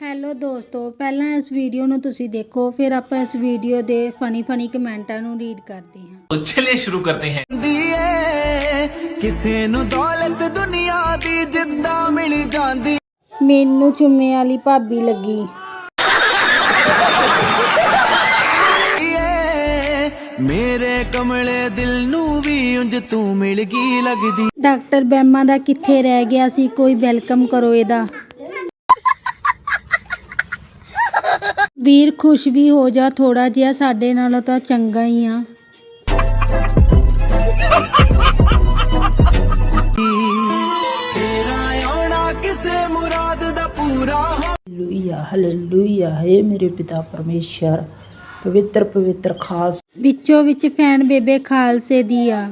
Hello ਦੋਸਤੋ ਪਹਿਲਾਂ ਇਸ ਵੀਡੀਓ ਨੂੰ ਤੁਸੀਂ ਦੇਖੋ ਫਿਰ ਆਪਾਂ ਇਸ ਵੀਡੀਓ ਦੇ ਫਨੀ ਫਨੀ ਕਮੈਂਟਾਂ ਨੂੰ ਰੀਡ ਕਰਦੇ ਹਾਂ तो चलिए शुरू करते हैं ਦੀਏ ਕਿਸੇ ਨੂੰ ਦੌਲਤ ਦੁਨੀਆ ਦੀ ਜਿੱਦਾਂ ਮਿਲ ਜਾਂਦੀ ਮੈਨੂੰ ਚੁੰਮੇ ਵਾਲੀ ਭਾਬੀ ਲੱਗੀ ਏ ਮੇਰੇ ਕਮਲੇ ਦਿਲ ਨੂੰ ਵੀ ਉਂਝ ਤੂੰ ਮਿਲ ਗਈ ਲੱਗਦੀ ਡਾਕਟਰ ਬੈਮਾ ਦਾ ਕਿੱਥੇ ਰਹਿ ਗਿਆ ਸੀ ਕੋਈ ਵੈਲਕਮ ਕਰੋ ਇਹਦਾ ਵੀਰ ਖੁਸ਼ ਵੀ ਹੋ ਜਾ ਥੋੜਾ ਜਿਹਾ ਸਾਡੇ ਨਾਲੋਂ ਤਾਂ ਚੰਗਾ ਹੀ ਆ। ਤੇਰਾ ਆਉਣਾ ਕਿਸੇ ਮੁਰਾਦ ਦਾ ਪੂਰਾ ਹੋ ਹਾਲੇਲੂਇਆ ਹਾਲੇਲੂਇਆ ਹੈ ਮੇਰੇ ਪਿਤਾ ਪਰਮੇਸ਼ਰ ਪਵਿੱਤਰ ਪਵਿੱਤਰ ਖਾਲਸਾ। ਵਿੱਚੋਂ ਵਿੱਚ ਫੈਨ ਬੇਬੇ ਖਾਲਸੇ ਦੀ ਆ।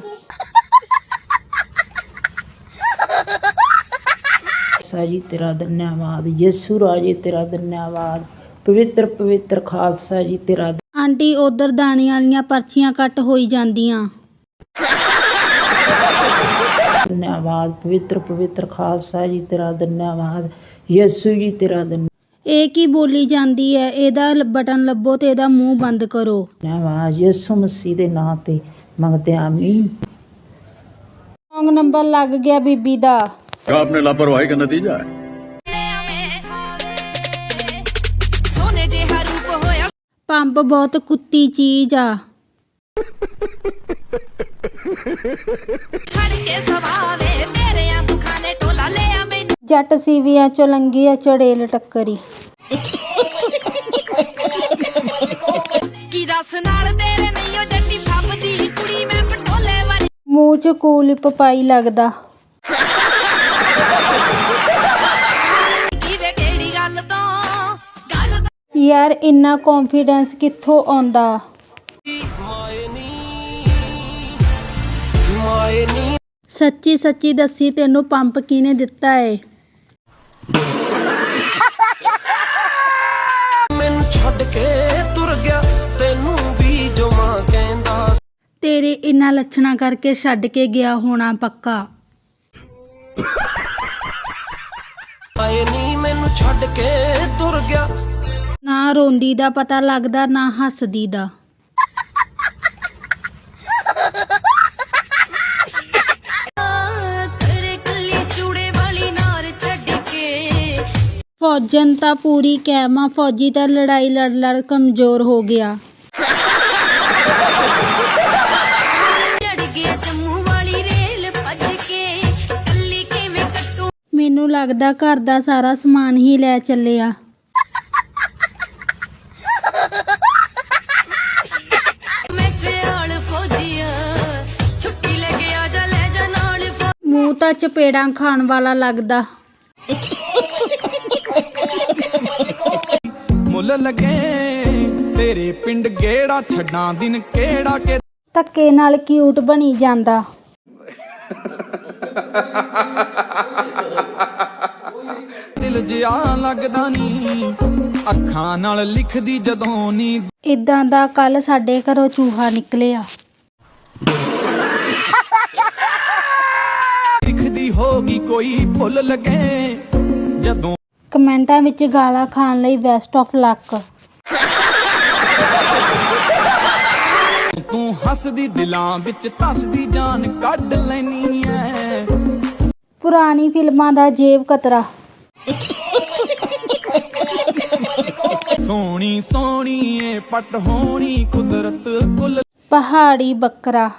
ਜੀ ਤੇਰਾ ਧੰਨਵਾਦ ਯਿਸੂ ਰਾਜੇ ਤੇਰਾ ਧੰਨਵਾਦ। ਪਵਿੱਤਰ ਪਵਿੱਤਰ ਖਾਲਸਾ ਜੀ ਤੇਰਾ ਆਂਟੀ ਉਧਰ ਦਾਣੇ ਵਾਲੀਆਂ ਪਰਚੀਆਂ ਕੱਟ ਹੋਈ ਜਾਂਦੀਆਂ ਧੰਨਵਾਦ ਪਵਿੱਤਰ ਪਵਿੱਤਰ ਖਾਲਸਾ ਜੀ ਤੇਰਾ ਧੰਨਵਾਦ ਯਿਸੂ ਜੀ ਤੇਰਾ ਇਹ ਕੀ ਬੋਲੀ ਜਾਂਦੀ ਹੈ ਇਹਦਾ ਲ- ਬਟਨ ਲੱਭੋ ਤੇ ਇਹਦਾ ਮੂੰਹ ਬੰਦ ਕਰੋ ਧੰਨਵਾਦ ਯਿਸੂ ਮਸੀਹ ਦੇ ਨਾਂ ਤੇ ਮੰਗਦੇ ਹਾਂ, ਆਮੀਨ ਰੋਂਗ ਨੰਬਰ ਲੱਗ ਗਿਆ ਬੀਬੀ ਦਾ क्या आपने लापरवाही का नतीजा है ਪੰਪ ਬਹੁਤ ਕੁੱਤੀ ਚੀਜ਼ ਆ। ਛੜ ਕੇ ਸਵਾਵੇ ਤੇਰਿਆਂ ਦੁੱਖਾਂ ਨੇ ਟੋਲਾ ਲਿਆ ਮੈਨੂੰ। ਜੱਟ ਸੀਵੀਆਂ ਚੋਂ ਲੰਗੀ ਆ ਚੜੇਲ ਟੱਕਰੀ। ਕੀ ਦੱਸ ਨਾਲ ਤੇਰੇ ਨਹੀਂ ਉਹ ਜੱਟੀ ਫੱਬਦੀ ਕੁੜੀ ਮੈਂ ਪਟੋਲੇ ਵਾਲੀ। ਮੂੰਹ ਚ ਕੂਲਿਪ ਪਾਈ ਲੱਗਦਾ। ਯਾਰ ਇੰਨਾ ਕੌਨਫੀਡੈਂਸ ਕਿੱਥੋਂ ਆਉਂਦਾ? ਸੱਚੀ ਸੱਚੀ ਦੱਸੀ ਤੈਨੂੰ ਪੰਪ ਕਿਹਨੇ ਦਿੱਤਾ ਏ? ਮੈਨੂੰ ਛੱਡ ਕੇ ਤੁਰ ਗਿਆ ਤੈਨੂੰ ਵੀ ਜੋ ਮਾਂ ਕਹਿੰਦਾ ਤੇਰੇ ਇੰਨਾ ਲੱਛਣਾ ਕਰਕੇ ਛੱਡ ਕੇ ਗਿਆ ਹੋਣਾ ਪੱਕਾ। ਆਏ ਨੀ ਮੈਨੂੰ ਛੱਡ ਕੇ ਤੁਰ ਗਿਆ ਨਾ ਰੋਂਦੀ ਦਾ ਪਤਾ ਲੱਗਦਾ, ਨਾ ਹੱਸਦੀ ਦਾ। ਤੇਰੇ ਫੌਜਨ ਤਾਂ ਪੂਰੀ ਕੈਮਾ ਫੌਜੀ ਤਾਂ ਲੜਾਈ ਲੜ ਲੜ ਕਮਜ਼ੋਰ ਹੋ ਗਿਆ। ਮੈਨੂੰ ਲੱਗਦਾ ਘਰ ਦਾ ਸਾਰਾ ਸਮਾਨ ਹੀ ਲੈ ਚੱਲਿਆ। ਤਾਂ ਚਪੇੜਾਂ ਖਾਣ ਵਾਲਾ ਲੱਗਦਾ। ਮੁੱਲ ਲਗੇ ਤੇਰੇ ਪਿੰਡ ਗੇੜਾ ਛੱਡਾਂ ਦਿਨ ਕਿਹੜਾ ਕਿ ਧੱਕੇ ਨਾਲ ਕਿਊਟ ਬਣੀ ਜਾਂਦਾ। ਦਿਲ ਜਿਆ ਲੱਗਦਾ ਨੀ ਅੱਖਾਂ ਨਾਲ ਲਿਖਦੀ ਜਦੋਂ ਨੀ। ਇਦਾਂ ਦਾ ਕੱਲ ਸਾਡੇ ਘਰੋਂ ਚੂਹਾ ਨਿਕਲਿਆ ਲਿਖਦੀ ਹੋਗੀ ਕੋਈ ਭੁੱਲ ਲਗੇ। ਜਦੋਂ ਕਮੈਂਟਾਂ ਵਿੱਚ ਗਾਲਾਂ ਖਾਣ ਲਈ ਬੈਸਟ ਆਫ ਲੱਕ ਤੂੰ ਹੱਸਦੀ ਦਿਲਾਂ ਵਿੱਚ ਧੱਸਦੀ ਜਾਨ ਕੱਢ ਲੈਨੀ ਐ। ਪੁਰਾਣੀ ਫਿਲਮਾਂ ਦਾ ਜੇਬ ਕਤਰਾ। ਸੋਹਣੀ ਸੋਹਣੀ ਏ ਪਟ ਹੋਣੀ ਕੁਦਰਤ ਕੁੱਲ। ਪਹਾੜੀ ਬੱਕਰਾ।